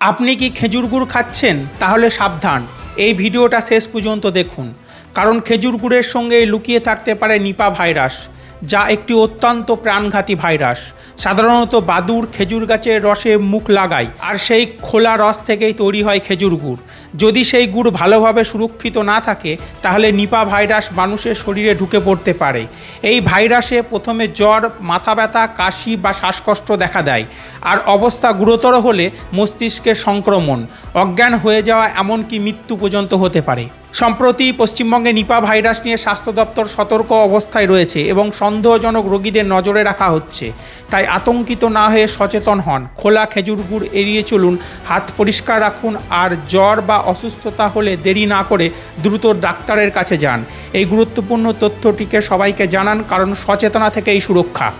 আপনি কি খেজুর গুড় খাচ্ছেন? তাহলে সাবধান। এই ভিডিওটা শেষ পর্যন্ত দেখুন। কারণ খেজুর গুড়ের সঙ্গে লুকিয়ে থাকতে পারে নিপা ভাইরাস। যা একটি অত্যন্ত প্রাণঘাতী ভাইরাস। সাধারণত বাদুর খেজুর গাছের রসে মুখ লাগায়, আর সেই খোলা রস থেকেই তৈরি হয় খেজুর গুড়। যদি সেই গুড় ভালোভাবে সুরক্ষিত না থাকে, তাহলে নিপা ভাইরাস মানুষের শরীরে ঢুকে পড়তে পারে। এই ভাইরাসে প্রথমে জ্বর মাথা ব্যথা কাশি বা শ্বাসকষ্ট দেখা দেয়, আর অবস্থা গুরুতর হলে মস্তিষ্কের সংক্রমণ, অজ্ঞান হয়ে যাওয়া এমনকি মৃত্যু পর্যন্ত হতে পারে। সম্প্রতি পশ্চিমবঙ্গে নিপা ভাইরাস নিয়ে স্বাস্থ্য দপ্তর সতর্ক অবস্থায় রয়েছে এবং সন্দেহজনক রোগীদের নজরে রাখা হচ্ছে। তাই আতঙ্কিত না হয়ে সচেতন হন। খোলা খেজুর গুড় এড়িয়ে চলুন, হাত পরিষ্কার রাখুন আর জ্বর বা অসুস্থতা হলে দেরি না করে দ্রুত ডাক্তারের কাছে যান। এই গুরুত্বপূর্ণ তথ্যটিকে সবাইকে জানান, কারণ সচেতনা থেকেই সুরক্ষা।